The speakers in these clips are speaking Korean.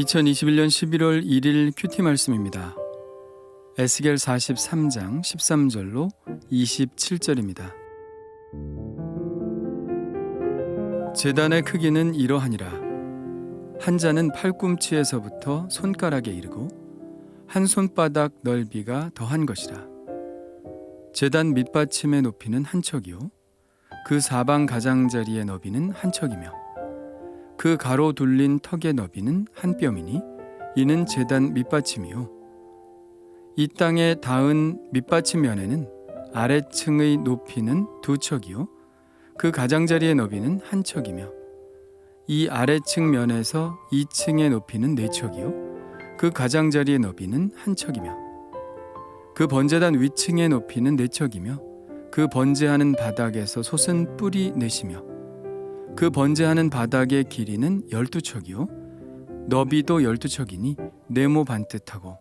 2021년 11월 1일 큐티 말씀입니다. 에스겔 43장 13절로 27절입니다. 재단의 크기는 이러하니라. 한 자는 팔꿈치에서부터 손가락에 이르고 한 손바닥 넓이가 더한 것이라. 재단 밑받침의 높이는 한 척이요. 그 사방 가장자리의 너비는 한 척이며 그 가로 둘린 턱의 너비는 한 뼘이니 이는 재단 밑받침이요. 이 땅에 닿은 밑받침 면에는 아래층의 높이는 두 척이요. 그 가장자리의 너비는 한 척이며 이 아래층 면에서 2층의 높이는 네 척이요. 그 가장자리의 너비는 한 척이며 그 번제단 위층의 높이는 네 척이며 그 번제하는 바닥에서 솟은 뿔이 넷이며 그 번제하는 바닥의 길이는 열두 척이요. 너비도 열두 척이니 네모 반듯하고.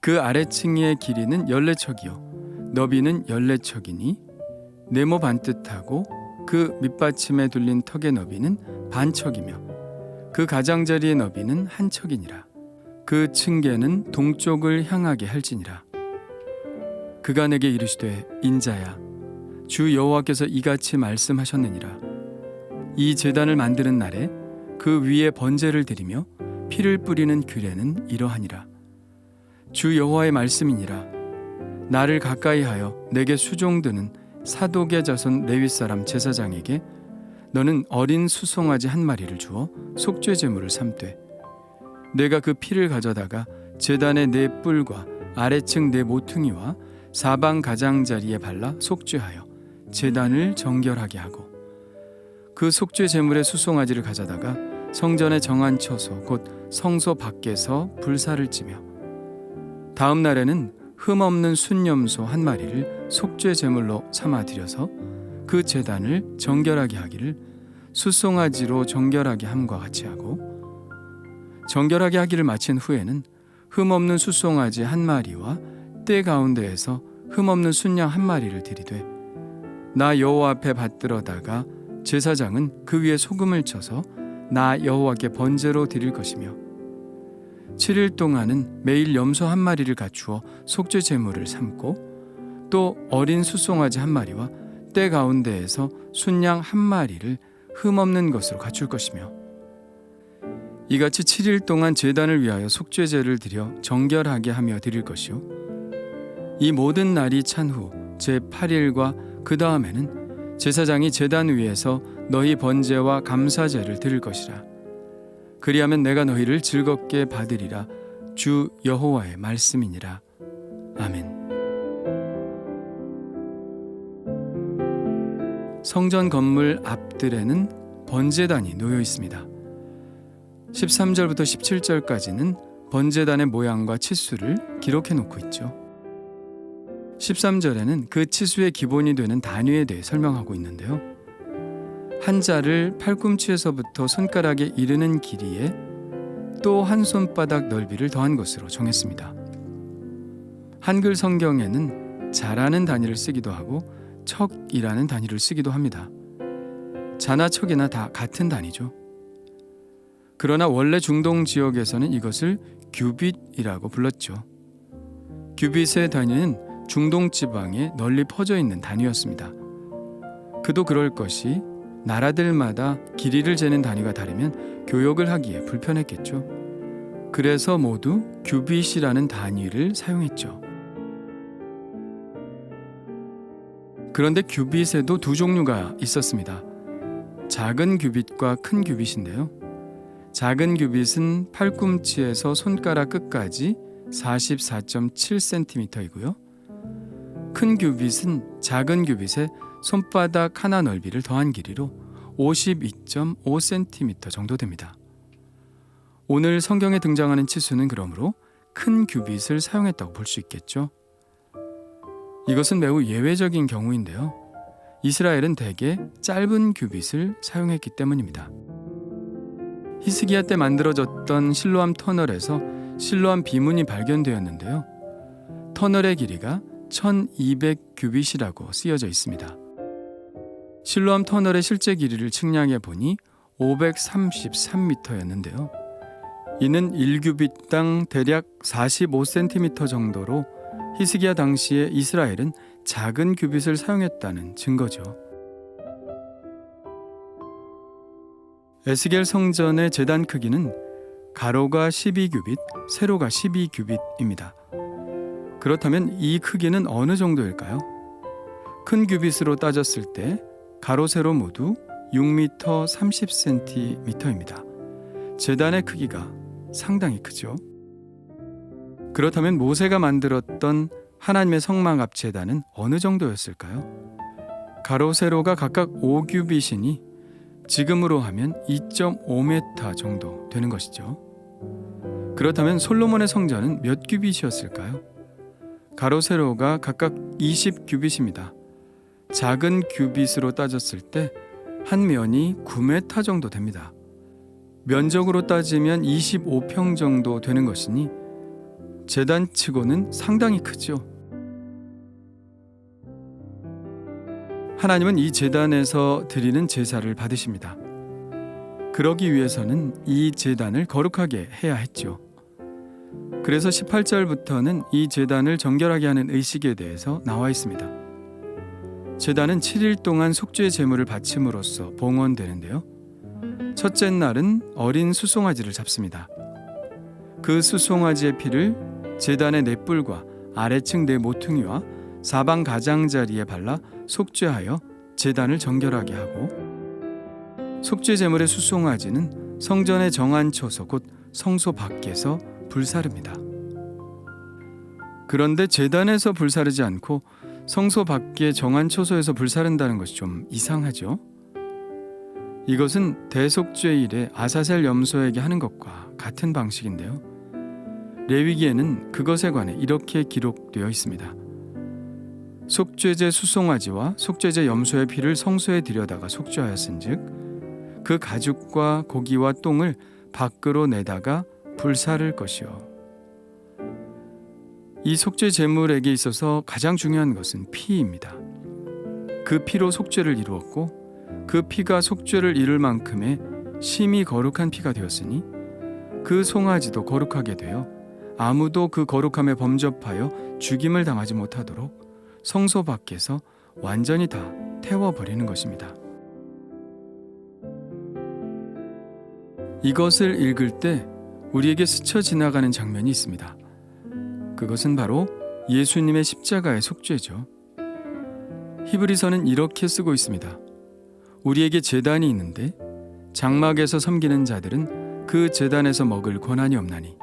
그 아래층의 길이는 열네 척이요. 너비는 열네 척이니 네모 반듯하고 그 밑받침에 둘린 턱의 너비는 반 척이며 그 가장자리의 너비는 한 척이니라. 그 층계는 동쪽을 향하게 할지니라. 그가 내게 이르시되 인자야 주 여호와께서 이같이 말씀하셨느니라 이 제단을 만드는 날에 그 위에 번제를 드리며 피를 뿌리는 규례는 이러하니라. 주 여호와의 말씀이니라. 나를 가까이하여 내게 수종드는 사독의 자손 레위 사람 제사장에게 너는 어린 수송아지 한 마리를 주어 속죄 제물을 삼되 내가 그 피를 가져다가 제단의 네 뿔과 아래층 네 모퉁이와 사방 가장자리에 발라 속죄하여 제단을 정결하게 하고 그 속죄 제물의 수송아지를 가져다가 성전의 정한 처소 곧 성소 밖에서 불사를 찌며 다음 날에는 흠 없는 순염소 한 마리를 속죄 제물로 삼아 드려서 그 제단을 정결하게 하기를 수송아지로 정결하게 함과 같이 하고 정결하게 하기를 마친 후에는 흠 없는 수송아지 한 마리와 때 가운데에서 흠 없는 순양 한 마리를 들이되 나 여호와 앞에 받들어다가 제사장은 그 위에 소금을 쳐서 나 여호와께 번제로 드릴 것이며 7일 동안은 매일 염소 한 마리를 갖추어 속죄 제물을 삼고 또 어린 수송아지 한 마리와 때 가운데에서 순양 한 마리를 흠 없는 것으로 갖출 것이며 이같이 7일 동안 제단을 위하여 속죄제를 드려 정결하게 하며 드릴 것이요. 이 모든 날이 찬 후 제 8일과 그 다음에는 제사장이 제단 위에서 너희 번제와 감사제를 드릴 것이라. 그리하면 내가 너희를 즐겁게 받으리라. 주 여호와의 말씀이니라. 아멘. 성전 건물 앞들에는 번제단이 놓여 있습니다. 13절부터 17절까지는 번제단의 모양과 치수를 기록해 놓고 있죠 13절에는 그 치수의 기본이 되는 단위에 대해 설명하고 있는데요. 한 자를 팔꿈치에서부터 손가락에 이르는 길이에 또 한 손바닥 넓이를 더한 것으로 정했습니다. 한글 성경에는 자라는 단위를 쓰기도 하고 척이라는 단위를 쓰기도 합니다. 자나 척이나 다 같은 단위죠. 그러나 원래 중동 지역에서는 이것을 규빗이라고 불렀죠. 규빗의 단위는 중동 지방에 널리 퍼져 있는 단위였습니다. 그도 그럴 것이 나라들마다 길이를 재는 단위가 다르면 교역을 하기에 불편했겠죠. 그래서 모두 규빗이라는 단위를 사용했죠. 그런데 규빗에도 두 종류가 있었습니다. 작은 규빗과 큰 규빗인데요. 작은 규빗은 팔꿈치에서 손가락 끝까지 44.7cm이고요. 큰 규빗은 작은 규빗에 손바닥 하나 넓이를 더한 길이로 52.5cm 정도 됩니다. 오늘 성경에 등장하는 치수는 그러므로 큰 규빗을 사용했다고 볼 수 있겠죠. 이것은 매우 예외적인 경우인데요. 이스라엘은 대개 짧은 규빗을 사용했기 때문입니다. 히스기야 때 만들어졌던 실로암 터널에서 실로암 비문이 발견되었는데요. 터널의 길이가 1200 규빗이라고 쓰여져 있습니다. 실로암 터널의 실제 길이를 측량해 보니 533m였는데요. 이는 1규빗당 대략 45cm 정도로 히스기야 당시에 이스라엘은 작은 규빗을 사용했다는 증거죠. 에스겔 성전의 제단 크기는 가로가 12규빗, 세로가 12규빗입니다. 그렇다면 이 크기는 어느 정도일까요? 큰 규빗으로 따졌을 때 가로 세로 모두 6m 30cm입니다. 제단의 크기가 상당히 크죠. 그렇다면 모세가 만들었던 하나님의 성막 앞 제단은 어느 정도였을까요? 가로 세로가 각각 5규빗이니 지금으로 하면 2.5m 정도 되는 것이죠. 그렇다면 솔로몬의 성전은 몇 규빗이었을까요? 가로 세로가 각각 20규빗입니다. 작은 규빗으로 따졌을 때 한 면이 9m 정도 됩니다. 면적으로 따지면 25평 정도 되는 것이니 재단치고는 상당히 크죠. 하나님은 이 재단에서 드리는 제사를 받으십니다. 그러기 위해서는 이 제단을 거룩하게 해야 했죠. 그래서 18절부터는 이 제단을 정결하게 하는 의식에 대해서 나와 있습니다. 제단은 7일 동안 속죄 제물을 바침으로써 봉헌되는데요. 첫째 날은 어린 수송아지를 잡습니다. 그 수송아지의 피를 제단의 넷불과 아래층 네 모퉁이와 사방 가장자리에 발라 속죄하여 제단을 정결하게 하고 속죄 제물의 수송아지는 성전의 정한 초소 곧 성소 밖에서 불사릅니다. 그런데 제단에서 불사르지 않고 성소 밖에 정한 초소에서 불사른다는 것이 좀 이상하죠. 이것은 대속죄일에 아사셀 염소에게 하는 것과 같은 방식인데요. 레위기에는 그것에 관해 이렇게 기록되어 있습니다. 속죄제 수송아지와 속죄제 염소의 피를 성소에 들여다가 속죄하였은즉 그 가죽과 고기와 똥을 밖으로 내다가 불사를 것이요 이 속죄 제물에게 있어서 가장 중요한 것은 피입니다. 그 피로 속죄를 이루었고 그 피가 속죄를 이룰 만큼의 심히 거룩한 피가 되었으니 그 송아지도 거룩하게 되어 아무도 그 거룩함에 범접하여 죽임을 당하지 못하도록 성소 밖에서 완전히 다 태워버리는 것입니다. 이것을 읽을 때 우리에게 스쳐 지나가는 장면이 있습니다. 그것은 바로 예수님의 십자가의 속죄죠. 히브리서는 이렇게 쓰고 있습니다. 우리에게 재단이 있는데 장막에서 섬기는 자들은 그 재단에서 먹을 권한이 없나니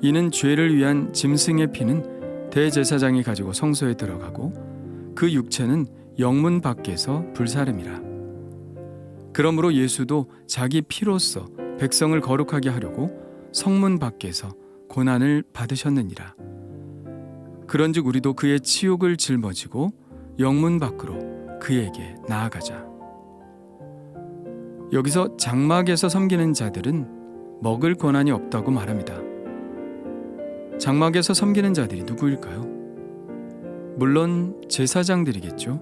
이는 죄를 위한 짐승의 피는 대제사장이 가지고 성소에 들어가고 그 육체는 영문 밖에서 불사름이라. 그러므로 예수도 자기 피로써 백성을 거룩하게 하려고 성문 밖에서 고난을 받으셨느니라. 그런즉 우리도 그의 치욕을 짊어지고 영문 밖으로 그에게 나아가자. 여기서 장막에서 섬기는 자들은 먹을 권한이 없다고 말합니다. 장막에서 섬기는 자들이 누구일까요? 물론 제사장들이겠죠.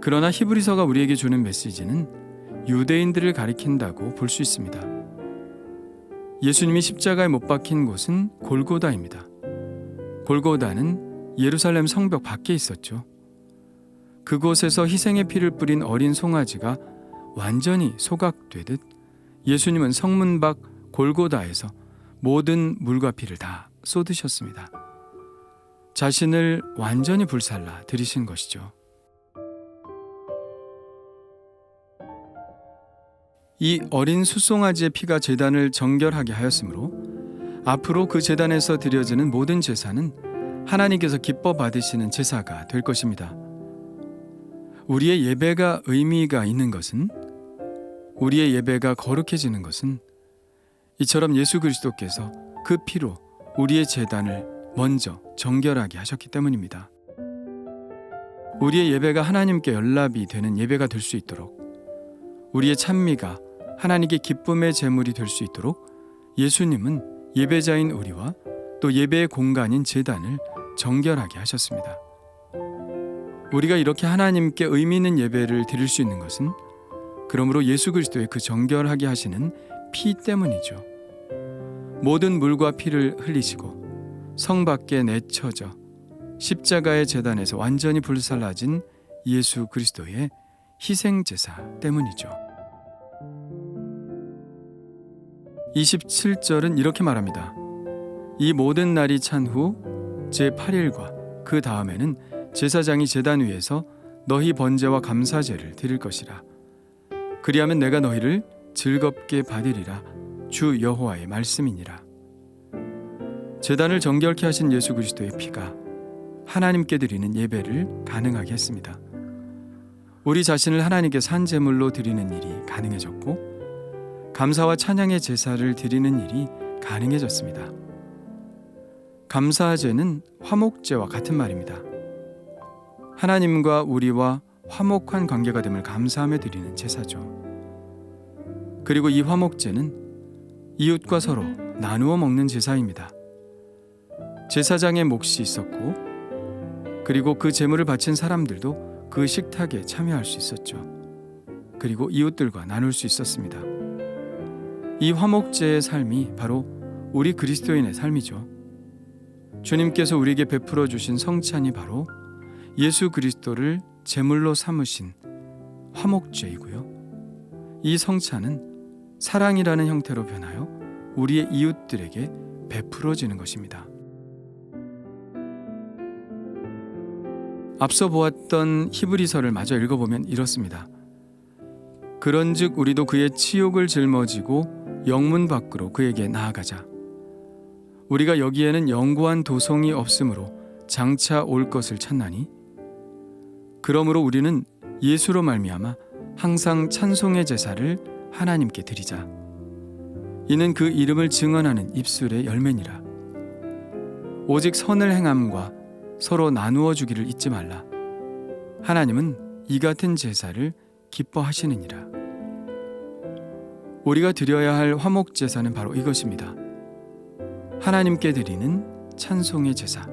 그러나 히브리서가 우리에게 주는 메시지는 유대인들을 가리킨다고 볼 수 있습니다. 예수님이 십자가에 못 박힌 곳은 골고다입니다. 골고다는 예루살렘 성벽 밖에 있었죠. 그곳에서 희생의 피를 뿌린 어린 송아지가 완전히 소각되듯 예수님은 성문 밖 골고다에서 모든 물과 피를 다 쏟으셨습니다. 자신을 완전히 불살라 들이신 것이죠. 이 어린 수송아지의 피가 제단을 정결하게 하였으므로 앞으로 그 제단에서 드려지는 모든 제사는 하나님께서 기뻐 받으시는 제사가 될 것입니다. 우리의 예배가 의미가 있는 것은 우리의 예배가 거룩해지는 것은 이처럼 예수 그리스도께서 그 피로 우리의 제단을 먼저 정결하게 하셨기 때문입니다. 우리의 예배가 하나님께 연락이 되는 예배가 될 수 있도록 우리의 찬미가 하나님께 기쁨의 제물이 될 수 있도록 예수님은 예배자인 우리와 또 예배의 공간인 제단을 정결하게 하셨습니다. 우리가 이렇게 하나님께 의미 있는 예배를 드릴 수 있는 것은 그러므로 예수 그리스도의 그 정결하게 하시는 피 때문이죠. 모든 물과 피를 흘리시고 성 밖에 내쳐져 십자가의 재단에서 완전히 불살라진 예수 그리스도의 희생 제사 때문이죠. 27절은 이렇게 말합니다. 이 모든 날이 찬 후 제 8일과 그 다음에는 제사장이 제단 위에서 너희 번제와 감사제를 드릴 것이라. 그리하면 내가 너희를 즐겁게 받으리라. 주 여호와의 말씀이니라. 제단을 정결케 하신 예수 그리스도의 피가 하나님께 드리는 예배를 가능하게 했습니다. 우리 자신을 하나님께 산 제물로 드리는 일이 가능해졌고 감사와 찬양의 제사를 드리는 일이 가능해졌습니다. 감사제는 화목제와 같은 말입니다. 하나님과 우리와 화목한 관계가 됨을 감사하며 드리는 제사죠. 그리고 이 화목제는 이웃과 서로 나누어 먹는 제사입니다. 제사장의 몫이 있었고 그리고 그 제물을 바친 사람들도 그 식탁에 참여할 수 있었죠. 그리고 이웃들과 나눌 수 있었습니다. 이 화목제의 삶이 바로 우리 그리스도인의 삶이죠. 주님께서 우리에게 베풀어 주신 성찬이 바로 예수 그리스도를 제물로 삼으신 화목제이고요. 이 성찬은 사랑이라는 형태로 변하여 우리의 이웃들에게 베풀어지는 것입니다. 앞서 보았던 히브리서를 마저 읽어보면 이렇습니다. 그런즉 우리도 그의 치욕을 짊어지고 영문 밖으로 그에게 나아가자. 우리가 여기에는 영구한 도성이 없으므로 장차 올 것을 찾나니 그러므로 우리는 예수로 말미암아 항상 찬송의 제사를 하나님께 드리자. 이는 그 이름을 증언하는 입술의 열매니라. 오직 선을 행함과 서로 나누어 주기를 잊지 말라. 하나님은 이 같은 제사를 기뻐하시느니라. 우리가 드려야 할 화목 제사는 바로 이것입니다. 하나님께 드리는 찬송의 제사.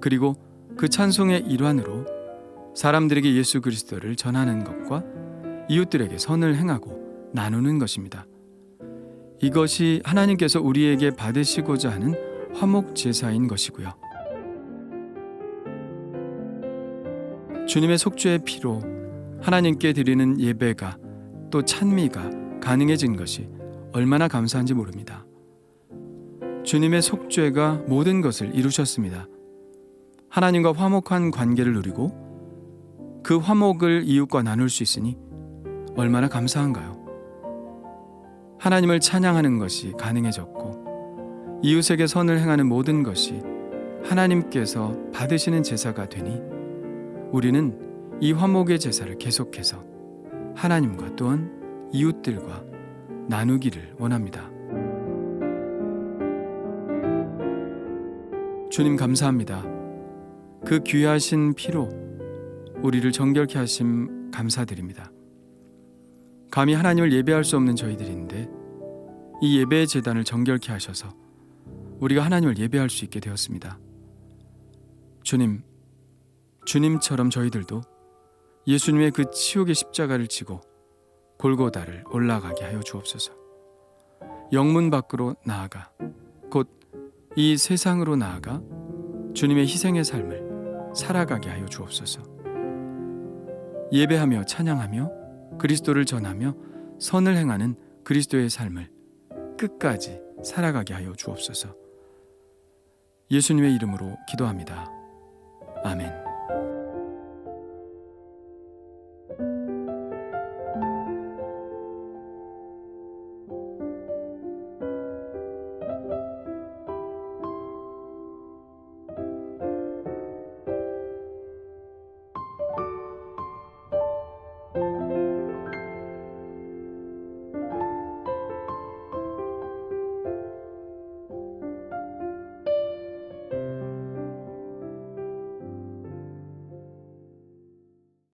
그리고 그 찬송의 일환으로 사람들에게 예수 그리스도를 전하는 것과 이웃들에게 선을 행하고 나누는 것입니다. 이것이 하나님께서 우리에게 받으시고자 하는 화목 제사인 것이고요. 주님의 속죄의 피로 하나님께 드리는 예배가 또 찬미가 가능해진 것이 얼마나 감사한지 모릅니다. 주님의 속죄가 모든 것을 이루셨습니다. 하나님과 화목한 관계를 누리고 그 화목을 이웃과 나눌 수 있으니 얼마나 감사한가요? 하나님을 찬양하는 것이 가능해졌고 이웃에게 선을 행하는 모든 것이 하나님께서 받으시는 제사가 되니 우리는 이 화목의 제사를 계속해서 하나님과 또한 이웃들과 나누기를 원합니다. 주님 감사합니다. 그 귀하신 피로 우리를 정결케 하심 감사드립니다. 감히 하나님을 예배할 수 없는 저희들인데 이 예배의 재단을 정결케 하셔서 우리가 하나님을 예배할 수 있게 되었습니다. 주님, 주님처럼 저희들도 예수님의 그 치욕의 십자가를 지고 골고다를 올라가게 하여 주옵소서. 영문 밖으로 나아가 곧 이 세상으로 나아가 주님의 희생의 삶을 살아가게 하여 주옵소서. 예배하며 찬양하며 그리스도를 전하며 선을 행하는 그리스도의 삶을 끝까지 살아가게 하여 주옵소서. 예수님의 이름으로 기도합니다. 아멘.